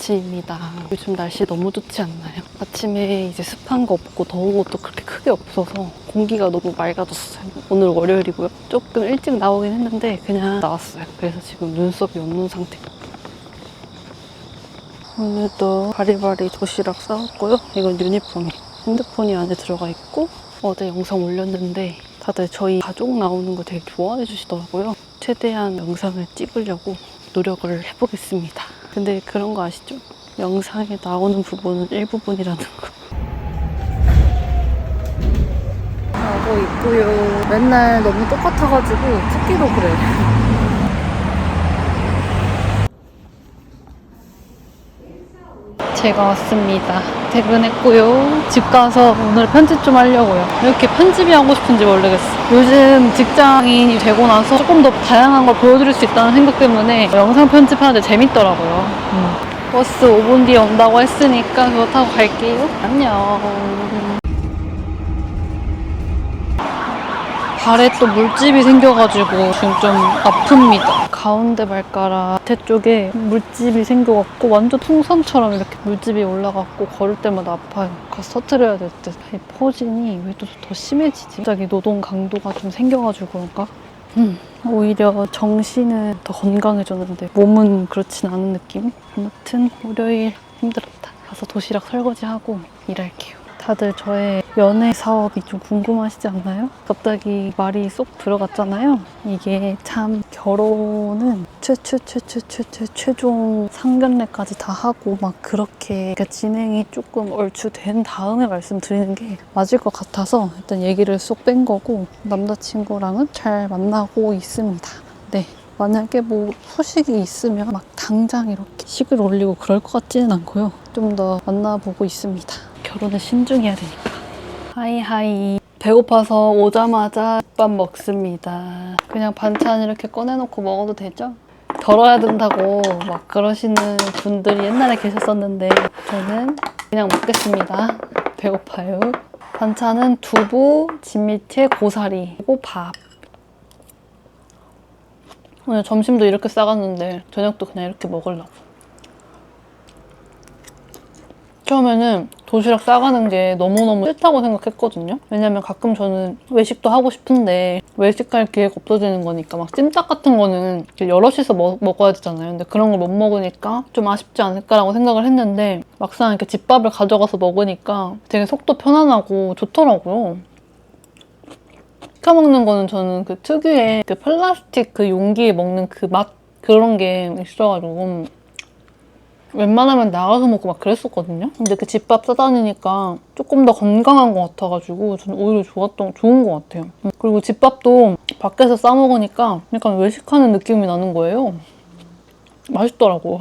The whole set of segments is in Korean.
아침입니다. 요즘 날씨 너무 좋지 않나요? 아침에 이제 습한 거 없고 더운 것도 그렇게 크게 없어서 공기가 너무 맑아졌어요. 오늘 월요일이고요. 조금 일찍 나오긴 했는데 그냥 나왔어요. 그래서 지금 눈썹이 없는 상태. 오늘도 바리바리 도시락 싸왔고요. 이건 유니폼이. 핸드폰이 안에 들어가 있고 어제 영상 올렸는데 다들 저희 가족 나오는 거 되게 좋아해 주시더라고요. 최대한 영상을 찍으려고 노력을 해보겠습니다. 근데 그런 거 아시죠? 영상에 나오는 부분은 일부분이라는 거. 하고 있고요. 맨날 너무 똑같아가지고 찍기도 그래. 제가 왔습니다. 퇴근했고요. 집 가서 오늘 편집 좀 하려고요. 왜 이렇게 편집이 하고 싶은지 모르겠어. 요즘 직장인이 되고 나서 조금 더 다양한 걸 보여드릴 수 있다는 생각 때문에 영상 편집하는데 재밌더라고요. 음. 버스 5분 뒤에 온다고 했으니까 그거 타고 갈게요. 안녕. 발에 또 물집이 생겨가지고 지금 좀 아픕니다. 가운데 발가락 밑에 쪽에 물집이 생겨갖고 완전 풍선처럼 이렇게 물집이 올라갔고 걸을 때마다 아파요. 가서 터트려야 될 듯. 이 포진이 왜 또 더 심해지지? 갑자기 노동 강도가 좀 생겨가지고 그런가? 음, 오히려 정신은 더 건강해졌는데 몸은 그렇진 않은 느낌? 아무튼 월요일 힘들었다. 가서 도시락 설거지하고 일할게요. 다들 저의 연애 사업이 좀 궁금하시지 않나요? 갑자기 말이 쏙 들어갔잖아요. 이게 참 결혼은 최최최최최최 최종 상견례까지 다 하고 막 그렇게 그러니까 진행이 조금 얼추 된 다음에 말씀드리는 게 맞을 것 같아서 일단 얘기를 쏙 뺀 거고 남자친구랑은 잘 만나고 있습니다. 네. 만약에 뭐 소식이 있으면 막 당장 이렇게 식을 올리고 그럴 것 같지는 않고요. 좀 더 만나보고 있습니다. 결혼에 신중해야 되니까. 하이하이. 배고파서 오자마자 밥 먹습니다. 그냥 반찬 이렇게 꺼내놓고 먹어도 되죠? 덜어야 된다고 막 그러시는 분들이 옛날에 계셨었는데 저는 그냥 먹겠습니다. 배고파요. 반찬은 두부, 진미채, 고사리, 그리고 밥. 오늘 점심도 이렇게 싸갔는데 저녁도 그냥 이렇게 먹으려고. 처음에는 도시락 싸가는 게 너무너무 싫다고 생각했거든요. 왜냐면 가끔 저는 외식도 하고 싶은데 외식할 기회가 없어지는 거니까 막 찜닭 같은 거는 여럿이서 먹, 먹어야 되잖아요. 근데 그런 걸 못 먹으니까 좀 아쉽지 않을까라고 생각을 했는데 막상 이렇게 집밥을 가져가서 먹으니까 되게 속도 편안하고 좋더라고요. 시켜 먹는 거는 저는 그 특유의 그 플라스틱 그 용기에 먹는 그 맛 그런 게 있어가지고 웬만하면 나가서 먹고 막 그랬었거든요. 근데 그 집밥 싸다니니까 조금 더 건강한 것 같아가지고 저는 오히려 좋았던 좋은 것 같아요. 음, 그리고 집밥도 밖에서 싸 먹으니까 약간 외식하는 느낌이 나는 거예요. 맛있더라고.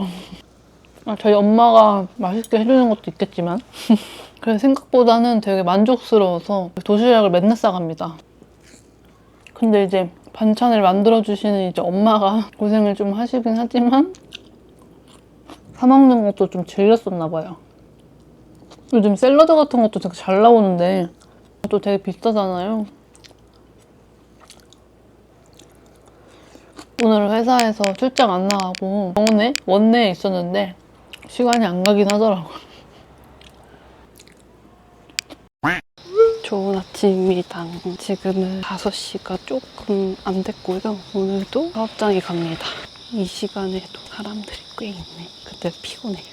아, 저희 엄마가 맛있게 해주는 것도 있겠지만 그래서 생각보다는 되게 만족스러워서 도시락을 맨날 싸갑니다. 근데 이제 반찬을 만들어주시는 이제 엄마가 고생을 좀 하시긴 하지만 사먹는 것도 좀 질렸었나 봐요. 요즘 샐러드 같은 것도 되게 잘 나오는데 또 되게 비싸잖아요. 오늘 회사에서 출장 안 나가고 병원에 원내에 있었는데 시간이 안 가긴 하더라고요. 좋은 아침입니다. 지금은 5시가 조금 안 됐고요. 오늘도 사업장에 갑니다. 이 시간에도 사람들이 꽤 있네. 그때 피곤해요.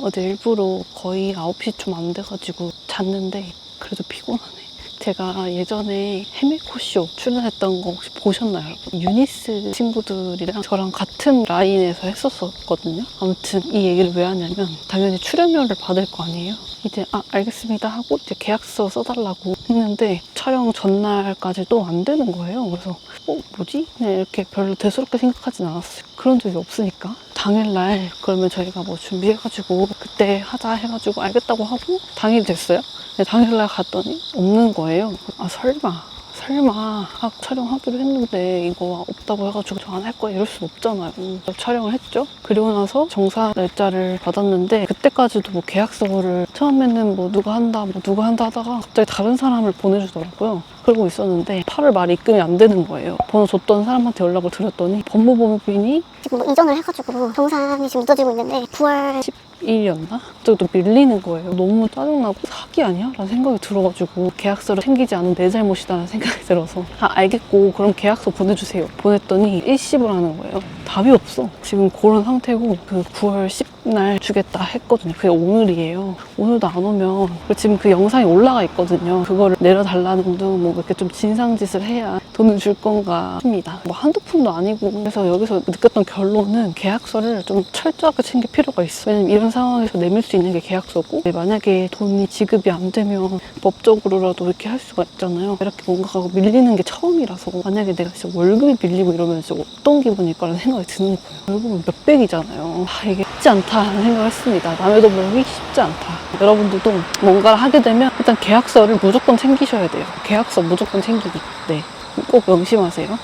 어제 일부러 거의 9시 좀 안 돼가지고 잤는데 그래도 피곤하네. 제가 예전에 헤메코쇼 출연했던 거 혹시 보셨나요? 여러분? 유니스 친구들이랑 저랑 같은 라인에서 했었거든요. 아무튼 이 얘기를 왜 하냐면 당연히 출연료를 받을 거 아니에요. 이제 아 알겠습니다 하고 이제 계약서 써달라고 했는데 촬영 전날까지도 안 되는 거예요. 그래서 어 뭐지? 그냥 이렇게 별로 대수롭게 생각하진 않았어요. 그런 적이 없으니까 당일날 그러면 저희가 뭐 준비해가지고 그때 하자 해가지고 알겠다고 하고 당일 됐어요. 근데 당일날 갔더니 없는 거예요. 아 설마 설마 아, 촬영하기로 했는데 이거 없다고 해가지고 저 안 할 거야 이럴 수 없잖아요. 그래서 촬영을 했죠. 그리고 나서 정사 날짜를 받았는데 그때까지도 뭐 계약서를 처음에는 뭐 누가 한다 뭐 누가 한다 하다가 갑자기 다른 사람을 보내주더라고요. 그러고 있었는데 8월 말에 입금이 안 되는 거예요. 번호 줬던 사람한테 연락을 드렸더니 법무법인이 지금 뭐 이전을 해가지고 정산이 지금 늦어지고 있는데 9월 일이었나? 갑자기 또 밀리는 거예요. 너무 짜증나고 사기 아니야? 라는 생각이 들어가지고 계약서를 챙기지 않은 내 잘못이다라는 생각이 들어서 아 알겠고 그럼 계약서 보내주세요. 보냈더니 일십을 하는 거예요. 답이 없어. 지금 그런 상태고 그 9월 10 날 주겠다 했거든요. 그게 오늘이에요. 오늘도 안 오면 지금 그 영상이 올라가 있거든요. 그거를 내려달라는 등뭐 이렇게 좀 진상짓을 해야 돈을 줄 건가 싶습니다. 뭐 한두 푼도 아니고 그래서 여기서 느꼈던 결론은 계약서를 좀 철저하게 챙길 필요가 있어요. 왜냐면 이런 상황에서 내밀 수 있는 게 계약서고 만약에 돈이 지급이 안 되면 법적으로라도 이렇게 할 수가 있잖아요. 이렇게 뭔가가 밀리는 게 처음이라서 만약에 내가 진짜 월급이 밀리고 이러면 진짜 어떤 기분일까라는 생각이 드는 거예요. 월급은 몇백이잖아요. 아 이게 쉽지 않다 는 생각을 했습니다. 남의 돈 벌기 쉽지 않다. 여러분들도 뭔가를 하게 되면 일단 계약서를 무조건 챙기셔야 돼요. 계약서 무조건 챙기기. 네. 꼭 명심하세요.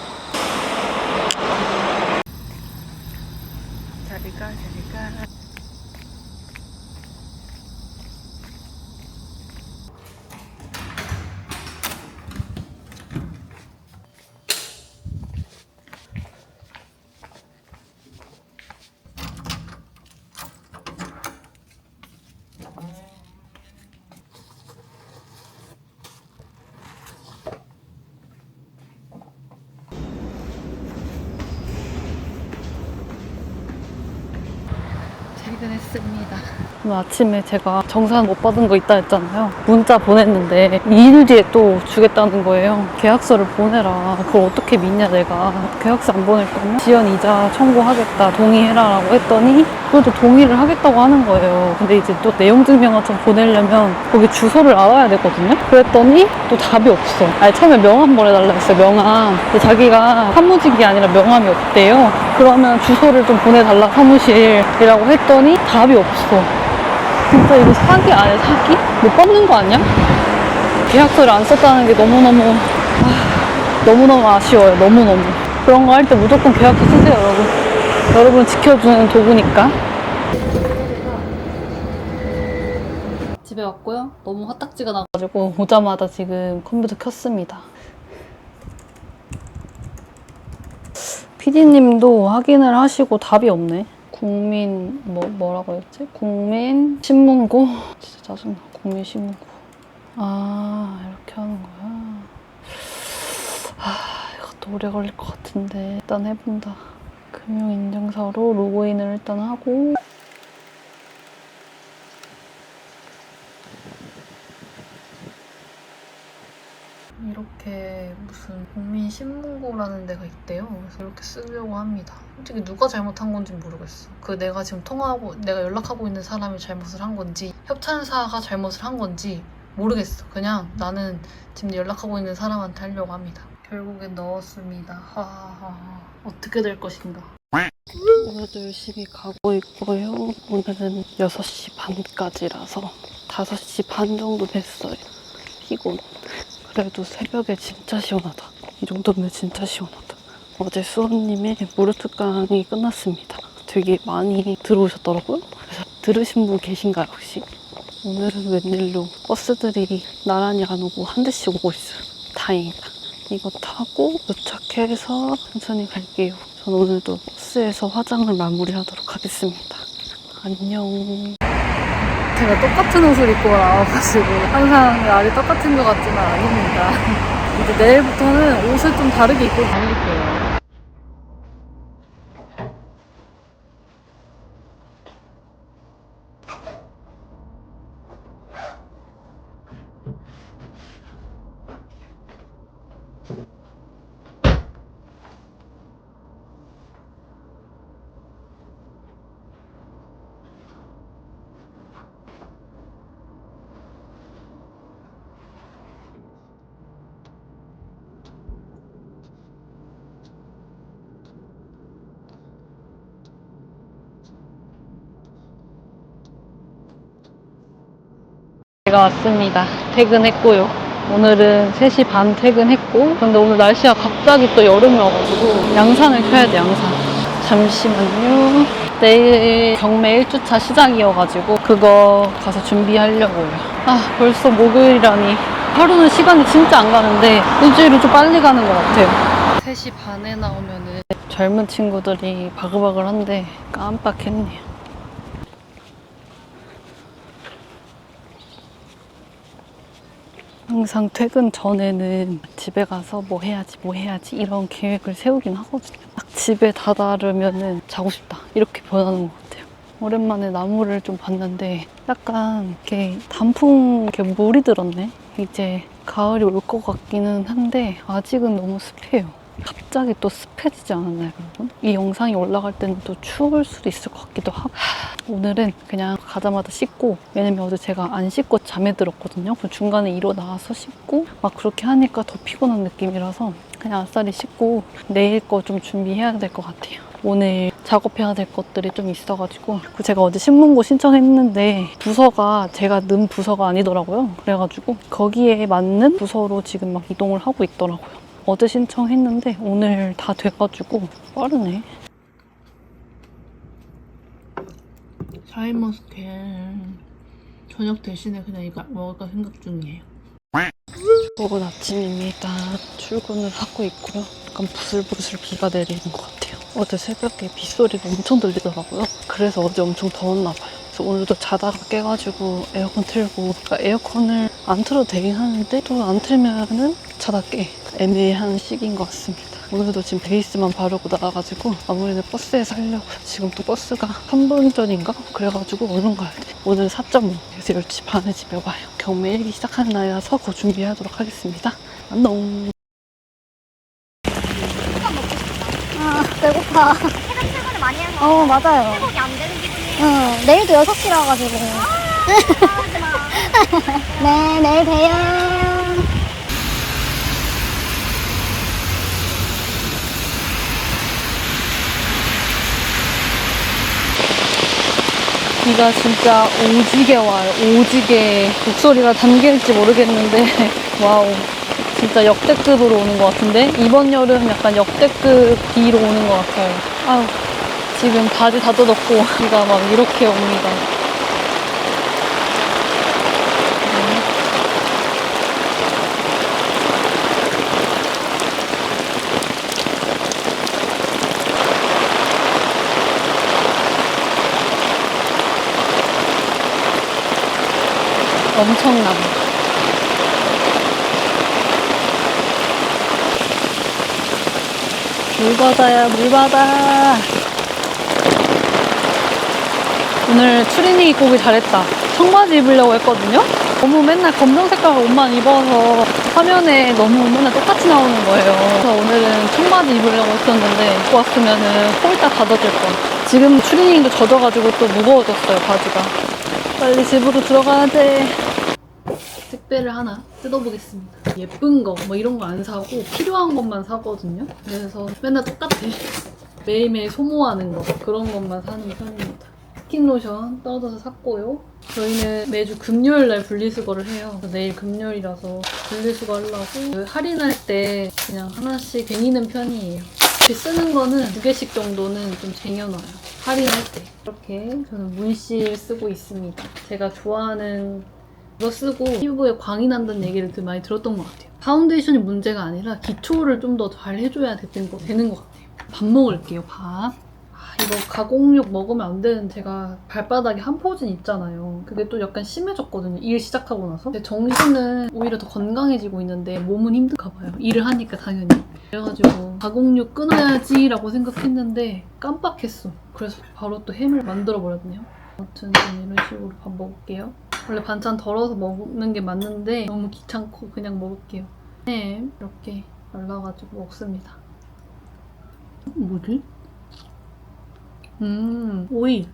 자리가 자리가 퇴근했습니다. 오늘 아침에 제가 정산 못 받은 거 있다 했잖아요. 문자 보냈는데 2일 뒤에 또 주겠다는 거예요. 계약서를 보내라. 그걸 어떻게 믿냐 내가. 계약서 안 보낼 거면 지연 이자 청구하겠다. 동의해라라고 했더니 그래도 동의를 하겠다고 하는 거예요. 근데 이제 또 내용증명화점 보내려면 거기 주소를 알아야 되거든요. 그랬더니 또 답이 없어. 아니 처음에 명함 보내달라 했어요. 명함. 근데 자기가 사무직이 아니라 명함이 없대요. 그러면 주소를 좀 보내달라 사무실이라고 했더니 답이 없어. 진짜 이거 사기 아니야 사기? 못 받는 거 아니야? 계약서를 안 썼다는 게 너무너무 아, 너무너무 아쉬워요 너무너무 그런 거 할 때 무조건 계약서 쓰세요 여러분 여러분 지켜주는 도구니까 집에 왔고요 너무 화딱지가 나가지고 오자마자 지금 컴퓨터 켰습니다 PD님도 확인을 하시고 답이 없네 국민 뭐 뭐라고 했지? 국민 신문고 진짜 짜증나. 국민 신문고. 아 이렇게 하는 거야. 아 이것도 오래 걸릴 것 같은데 일단 해본다. 금융인증서로 로그인을 일단 하고. 이렇게 무슨 국민 신문고라는 데가 있대요. 그래서 이렇게 쓰려고 합니다. 솔직히 누가 잘못한 건지 모르겠어. 그 내가 지금 통화하고 내가 연락하고 있는 사람이 잘못을 한 건지 협찬사가 잘못을 한 건지 모르겠어. 그냥 나는 지금 연락하고 있는 사람한테 하려고 합니다. 결국엔 넣었습니다. 하하하. 어떻게 될 것인가? 오늘도 열심히 가고 있고요. 오늘은 6시 반까지라서 5시 반 정도 됐어요. 피곤. 그래도 새벽에 진짜 시원하다. 이 정도면 진짜 시원하다. 어제 수원님의 무료 특강이 끝났습니다. 되게 많이 들어오셨더라고요. 그래서 들으신 분 계신가요, 혹시? 오늘은 웬일로 버스들이 나란히 안 오고 한 대씩 오고 있어요. 다행이다. 이거 타고 도착해서 천천히 갈게요. 전 오늘도 버스에서 화장을 마무리하도록 하겠습니다. 안녕. 제가 똑같은 옷을 입고 나와가지고 항상 날이 똑같은 것 같지는 아닙니다. 이제 내일부터는 옷을 좀 다르게 입고 다닐게요. 제가 왔습니다. 퇴근했고요. 오늘은 3시 반 퇴근했고 근데 오늘 날씨가 갑자기 또 여름이 와가지고 양산을 켜야 돼 양산. 잠시만요. 내일 경매 1주차 시작이어가지고 그거 가서 준비하려고요. 아 벌써 목요일이라니. 하루는 시간이 진짜 안 가는데 일주일은 좀 빨리 가는 것 같아요. 3시 반에 나오면은 젊은 친구들이 바글바글한데 깜빡했네요 항상 퇴근 전에는 집에 가서 뭐 해야지, 뭐 해야지 이런 계획을 세우긴 하거든요. 딱 집에 다다르면은 자고 싶다 이렇게 변하는 것 같아요. 오랜만에 나무를 좀 봤는데 약간 이렇게 단풍 이렇게 물이 들었네. 이제 가을이 올 것 같기는 한데 아직은 너무 습해요. 갑자기 또 습해지지 않았나요, 여러분? 이 영상이 올라갈 때는 또 추울 수도 있을 것 같기도 하고. 오늘은 그냥 가자마자 씻고, 왜냐면 어제 제가 안 씻고 잠에 들었거든요. 그 중간에 일어나서 씻고, 막 그렇게 하니까 더 피곤한 느낌이라서 그냥 아싸리 씻고 내일 거 좀 준비해야 될 것 같아요. 오늘 작업해야 될 것들이 좀 있어가지고 그 제가 어제 신문고 신청했는데 부서가 제가 는 부서가 아니더라고요. 그래가지고 거기에 맞는 부서로 지금 막 이동을 하고 있더라고요. 어제 신청했는데 오늘 다 돼가지고 빠르네. 샤인머스켓 저녁 대신에 그냥 이거 먹을까 생각 중이에요. 먹은 아침입니다. 출근을 하고 있고요. 약간 부슬부슬 비가 내리는 것 같아요. 어제 새벽에 빗소리가 엄청 들리더라고요. 그래서 어제 엄청 더웠나 봐요. 그래서 오늘도 자다가 깨가지고 에어컨 틀고 그러니까 에어컨을 안 틀어도 되긴 하는데 또 안 틀면은 자다 깨 애매한 시기인 것 같습니다. 오늘도 지금 베이스만 바르고 나가가지고 아무래도 버스에 살려고 지금 또 버스가 3분 전인가? 그래가지고 얼른 가야 돼. 오늘 4.5 그래서 10시 반에 집에 와요. 경매 일기 시작하는 날이라서 그거 준비하도록 하겠습니다. 안녕. 아, 배고파. 퇴근 출근을 많이 해서 어, 맞아요. 회복이 안 응, 내일도 6시라 가지고. 네, 내일 봬요. 비가 진짜 오지게 와요. 오지게 목소리가 담길지 모르겠는데 와우 진짜 역대급으로 오는 것 같은데 이번 여름 약간 역대급 비로 오는 것 같아요. 아우 지금 바지 다 젖었고 비가 막 이렇게 옵니다. 엄청나. 물바다야, 물바다. 오늘 추리닝 입고 오기 잘했다. 청바지 입으려고 했거든요? 너무 맨날 검정 색깔 옷만 입어서 화면에 너무 맨날 똑같이 나오는 거예요. 그래서 오늘은 청바지 입으려고 했었는데 입고 왔으면은 홀딱 닫아질 거. 지금 추리닝도 젖어가지고 또 무거워졌어요, 바지가. 빨리 집으로 들어가야 돼. 택배를 하나 뜯어보겠습니다. 예쁜 거, 뭐 이런 거 안 사고 필요한 것만 사거든요. 그래서 맨날 똑같아. 매일매일 소모하는 거, 그런 것만 사는 편입니다. 스킨 로션 떨어져서 샀고요. 저희는 매주 금요일 날 분리수거를 해요. 내일 금요일이라서 분리수거 하려고 그 할인할 때 그냥 하나씩 쟁이는 편이에요. 쓰는 거는 두 개씩 정도는 좀 쟁여놔요. 할인할 때. 이렇게 저는 문실 쓰고 있습니다. 제가 좋아하는 이거 쓰고 피부에 광이 난다는 얘기를 되게 많이 들었던 것 같아요. 파운데이션이 문제가 아니라 기초를 좀 더 잘 해줘야 되는 것 같아요. 밥 먹을게요, 밥. 아, 이거 가공육 먹으면 안 되는 제가 발바닥에 한 포진 있잖아요. 그게 또 약간 심해졌거든요. 일 시작하고 나서. 제 정신은 오히려 더 건강해지고 있는데 몸은 힘든가 봐요. 일을 하니까 당연히. 그래가지고 가공육 끊어야지라고 생각했는데 깜빡했어. 그래서 바로 또 햄을 만들어 버렸네요. 아무튼 이런 식으로 밥 먹을게요. 원래 반찬 덜어서 먹는 게 맞는데 너무 귀찮고 그냥 먹을게요. 햄 이렇게 말라가지고 먹습니다. 뭐지? 음, 오이.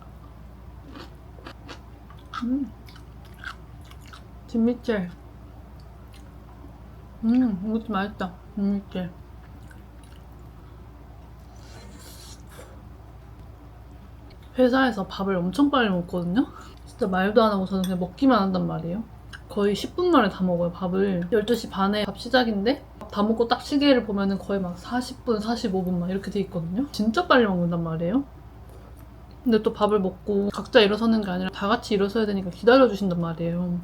음. 진미채. 음, 이것도 맛있다. 진미채. 회사에서 밥을 엄청 빨리 먹거든요? 진짜 말도 안 하고 저는 그냥 먹기만 한단 말이에요. 거의 10분 만에 다 먹어요, 밥을. 12시 반에 밥 시작인데 밥다 먹고 딱 시계를 보면은 거의 막 40분, 45분 막 이렇게 돼 있거든요. 진짜 빨리 먹는단 말이에요. 근데 또 밥을 먹고 각자 일어서는 게 아니라 다 같이 일어서야 되니까 기다려주신단 말이에요.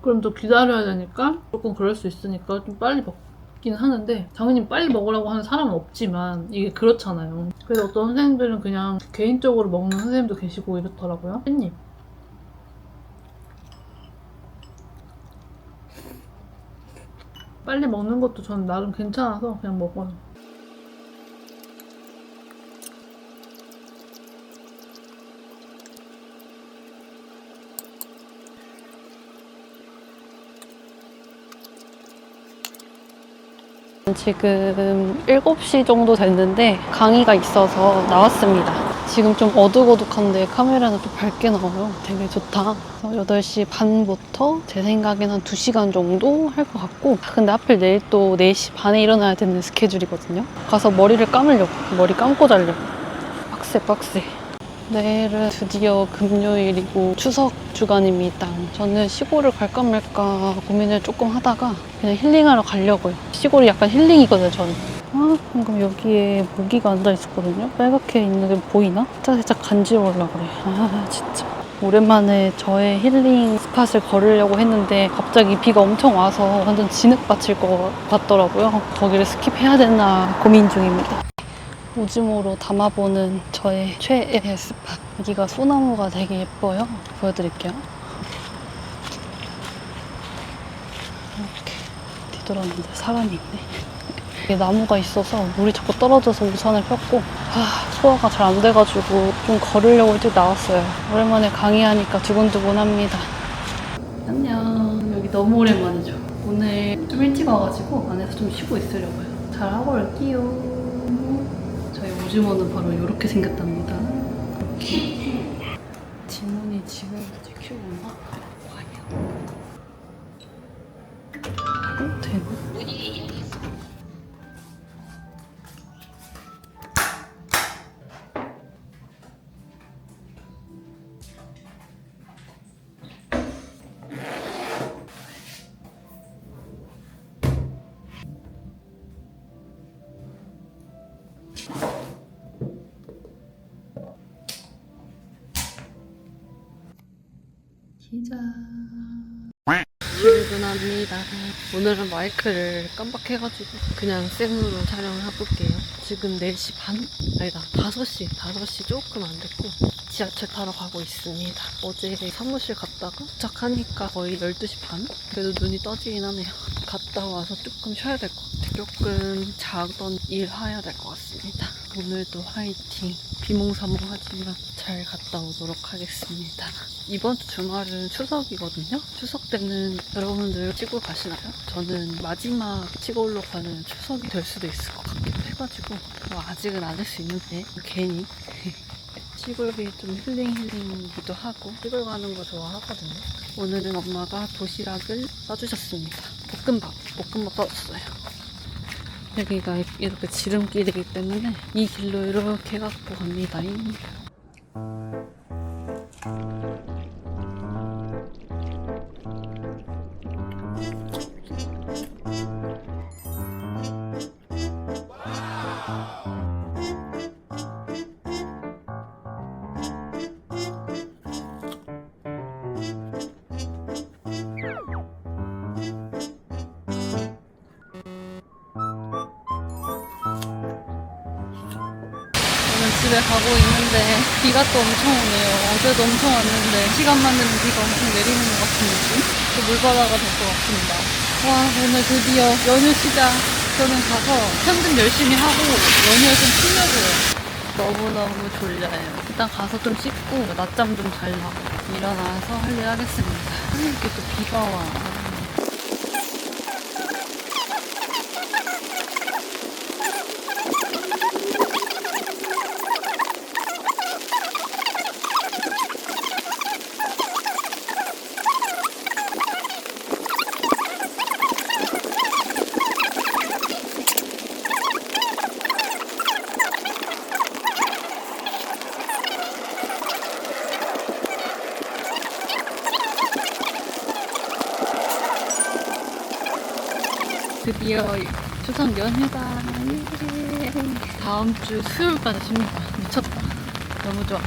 그럼 또 기다려야 되니까 조금 그럴 수 있으니까 좀 빨리 먹긴 하는데 당연히 빨리 먹으라고 하는 사람은 없지만 이게 그렇잖아요. 그래서 어떤 선생님들은 그냥 개인적으로 먹는 선생님도 계시고 이렇더라고요. 깻잎. 빨리 먹는 것도 저는 나름 괜찮아서 그냥 먹어요. 지금 7시 정도 됐는데 강의가 있어서 나왔습니다. 지금 좀 어둑어둑한데 카메라는 또 밝게 나와요. 되게 좋다. 그래서 8시 반부터 제 생각엔 한 2시간 정도 할 것 같고 아, 근데 하필 내일 또 4시 반에 일어나야 되는 스케줄이거든요. 가서 머리를 감으려고 머리 감고 자려고 빡세 빡세. 내일은 드디어 금요일이고 추석 주간입니다. 저는 시골을 갈까 말까 고민을 조금 하다가 그냥 힐링하러 가려고요. 시골이 약간 힐링이거든요, 저는. 아, 방금 여기에 모기가 앉아 있었거든요. 빨갛게 있는 게 보이나? 살짝 살짝 간지러우려고 그래. 아, 진짜. 오랜만에 저의 힐링 스팟을 걸으려고 했는데 갑자기 비가 엄청 와서 완전 진흙 받칠 것 같더라고요. 거기를 스킵해야 되나 고민 중입니다. 오줌으로 담아보는 저의 최애 스팟. 여기가 소나무가 되게 예뻐요. 보여드릴게요. 이렇게 뒤돌았는데 사람이 있네. 나무가 있어서 물이 자꾸 떨어져서 우산을 폈고 아, 소화가 잘 안 돼가지고 좀 걸으려고 일찍 나왔어요. 오랜만에 강의하니까 두근두근합니다. 안녕. 여기 너무 오랜만이죠. 오늘 좀 일찍 와가지고 안에서 좀 쉬고 있으려고요. 잘 하고 올게요. 오즈모는 바로 이렇게 생겼답니다. 지문이 지금 키우나? 과연? 어, 되나? 오늘은 마이크를 깜빡해가지고 그냥 생으로 촬영을 해볼게요. 지금 4시 반? 아니다, 5시. 5시 조금 안 됐고 지하철 타러 가고 있습니다. 어제 사무실 갔다가 도착하니까 거의 12시 반? 그래도 눈이 떠지긴 하네요. 갔다 와서 조금 쉬어야 될 것 같아요. 조금 자던 일 해야 될 것 같습니다. 오늘도 화이팅. 비몽사몽하지만 잘 갔다 오도록 하겠습니다. 이번 주 주말은 추석이거든요. 추석 때는 여러분들 시골 가시나요? 저는 마지막 시골로 가는 추석이 될 수도 있을 것 같기도 해가지고 뭐 아직은 안 할 수 있는데 괜히 시골이 좀 힐링 힐링이기도 하고 시골 가는 거 좋아하거든요. 오늘은 엄마가 도시락을 싸주셨습니다. 볶음밥, 볶음밥 싸줬어요. 여기가 이렇게 지름길이기 때문에 이 길로 이렇게 갖고 갑니다. 저는 집에 가고 있는데 비가 또 엄청 오네요. 어제도 엄청 왔는데 시간만 되면 비가 엄청 내리는 것 같은 느낌? 또 물바다가 될 것 같습니다. 와 오늘 드디어 연휴 시작. 저는 가서 현금 열심히 하고 연휴에 좀 풀려고요. 너무너무 졸려요. 일단 가서 좀 씻고 낮잠 좀 잘 자고 일어나서 할 일 하겠습니다. 이렇게 또 비가 와. 드디어 추석 연휴다. 예. 다음 주 수요일까지 쉽니다. 미쳤다. 너무 좋아.